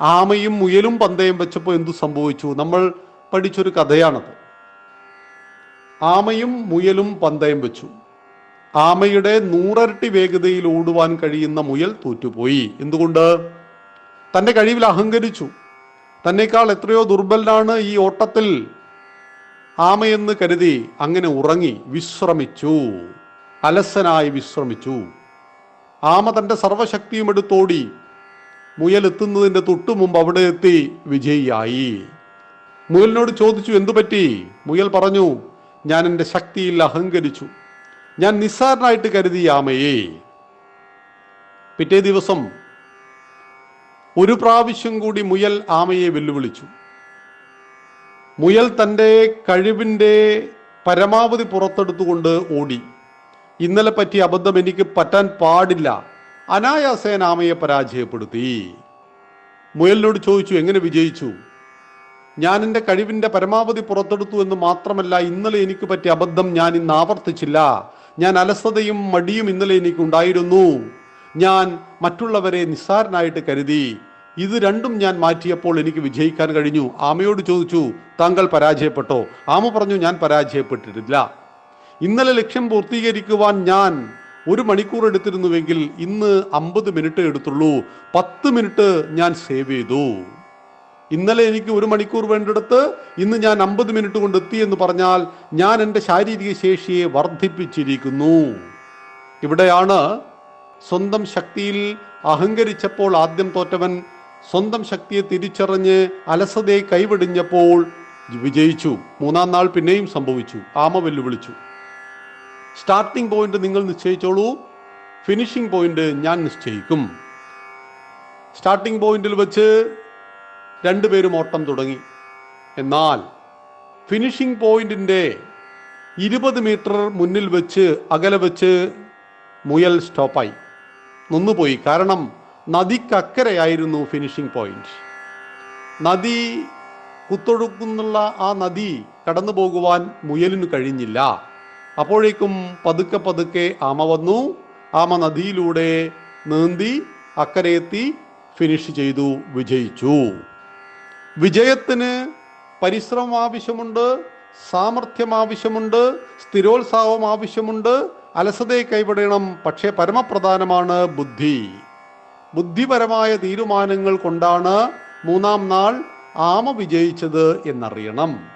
ആമയും മുയലും പന്തയം വെച്ചപ്പോൾ എന്തു സംഭവിച്ചു? നമ്മൾ പഠിച്ചൊരു കഥയാണത്. ആമയും മുയലും പന്തയം വെച്ചു. ആമയുടെ നൂറരട്ടി വേഗതയിൽ ഓടുവാൻ കഴിയുന്ന മുയൽ തോറ്റുപോയി. എന്തുകൊണ്ട്? തന്റെ കഴിവിൽ അഹങ്കരിച്ചു. തന്നെക്കാൾ എത്രയോ ദുർബലനാണ് ഈ ഓട്ടത്തിൽ ആമയെന്ന് കരുതി അങ്ങനെ ഉറങ്ങി വിശ്രമിച്ചു. അലസനായി വിശ്രമിച്ചു. ആമ തന്റെ സർവശക്തിയും എടുത്തോടി മുയൽ എത്തുന്നതിന്റെ തൊട്ടു മുമ്പ് അവിടെ എത്തി വിജയിയായി. മുയലിനോട് ചോദിച്ചു എന്തു പറ്റി? മുയൽ പറഞ്ഞു ഞാൻ എന്റെ ശക്തിയിൽ അഹങ്കരിച്ചു. ഞാൻ നിസ്സാരനായിട്ട് കരുതി ആമയെ. പിറ്റേ ദിവസം ഒരു പ്രാവശ്യം കൂടി മുയൽ ആമയെ വെല്ലുവിളിച്ചു. മുയൽ തന്റെ കഴിവിന്റെ പരമാവധി പുറത്തെടുത്തുകൊണ്ട് ഓടി. ഇന്നലെ പറ്റിയ അബദ്ധം എനിക്ക് പറ്റാൻ പാടില്ല. അനായാസേന ആമയെ പരാജയപ്പെടുത്തി. മുയലിനോട് ചോദിച്ചു എങ്ങനെ വിജയിച്ചു? ഞാൻ എന്റെ കഴിവിന്റെ പരമാവധി പുറത്തെടുത്തു എന്ന് മാത്രമല്ല ഇന്നലെ എനിക്ക് പറ്റിയ അബദ്ധം ഞാൻ ഇന്ന് ആവർത്തിച്ചില്ല. ഞാൻ അലസതയും മടിയും ഇന്നലെ എനിക്കുണ്ടായിരുന്നു. ഞാൻ മറ്റുള്ളവരെ നിസ്സാരനായിട്ട് കരുതി. ഇത് രണ്ടും ഞാൻ മാറ്റിയപ്പോൾ എനിക്ക് വിജയിക്കാൻ കഴിഞ്ഞു. ആമയോട് ചോദിച്ചു താങ്കൾ പരാജയപ്പെട്ടോ? ആമ പറഞ്ഞു ഞാൻ പരാജയപ്പെട്ടിട്ടില്ല. ഇന്നലെ ലക്ഷ്യം പൂർത്തീകരിക്കുവാൻ ഞാൻ ഒരു മണിക്കൂർ എടുത്തിരുന്നുവെങ്കിൽ ഇന്ന് അമ്പത് മിനിറ്റ് എടുത്തുള്ളൂ. പത്ത് മിനിറ്റ് ഞാൻ സേവ് ചെയ്തു. ഇന്നലെ എനിക്ക് ഒരു മണിക്കൂർ വേണ്ടിടത്ത് ഇന്ന് ഞാൻ അമ്പത് മിനിറ്റ് കൊണ്ട് എത്തി എന്ന് പറഞ്ഞാൽ ഞാൻ എന്റെ ശാരീരിക ശേഷിയെ വർദ്ധിപ്പിച്ചിരിക്കുന്നു. ഇവിടെയാണ് സ്വന്തം ശക്തിയിൽ അഹങ്കരിച്ചപ്പോൾ ആദ്യം തോറ്റവൻ സ്വന്തം ശക്തിയെ തിരിച്ചറിഞ്ഞ് അലസതയെ കൈവെടിഞ്ഞപ്പോൾ വിജയിച്ചു. മൂന്നാം നാൾ പിന്നെയും സംഭവിച്ചു. ആമ വെല്ലുവിളിച്ചു. സ്റ്റാർട്ടിംഗ് പോയിന്റ് നിങ്ങൾ നിശ്ചയിച്ചോളൂ. ഫിനിഷിംഗ് പോയിന്റ് ഞാൻ നിശ്ചയിക്കും. സ്റ്റാർട്ടിംഗ് പോയിന്റിൽ വെച്ച് രണ്ടുപേരും ഓട്ടം തുടങ്ങി. എന്നാൽ ഫിനിഷിംഗ് പോയിന്റിന്റെ ഇരുപത് മീറ്റർ മുന്നിൽ വെച്ച് അകലെ വെച്ച് മുയൽ സ്റ്റോപ്പായി നിന്നുപോയി. കാരണം നദിക്കക്കരയായിരുന്നു ഫിനിഷിംഗ് പോയിന്റ് നദി കുത്തൊഴുക്കുന്നുള്ള ആ നദി കടന്നു പോകുവാൻ മുയലിന് കഴിഞ്ഞില്ല. അപ്പോഴേക്കും പതുക്കെ പതുക്കെ ആമ വന്നു. ആമ നദിയിലൂടെ നീന്തി അക്കരയെത്തി ഫിനിഷ് ചെയ്തു വിജയിച്ചു. വിജയത്തിന് പരിശ്രമം ആവശ്യമുണ്ട് സാമർഥ്യം ആവശ്യമുണ്ട് സ്ഥിരോത്സാഹം ആവശ്യമുണ്ട്. അലസതയെ കൈവിടണം പക്ഷേ പരമപ്രധാനമാണ് ബുദ്ധി. ബുദ്ധിപരമായ തീരുമാനങ്ങൾ കൊണ്ടാണ് മൂന്നാം നാൾ ആമ വിജയിച്ചത് എന്നറിയണം.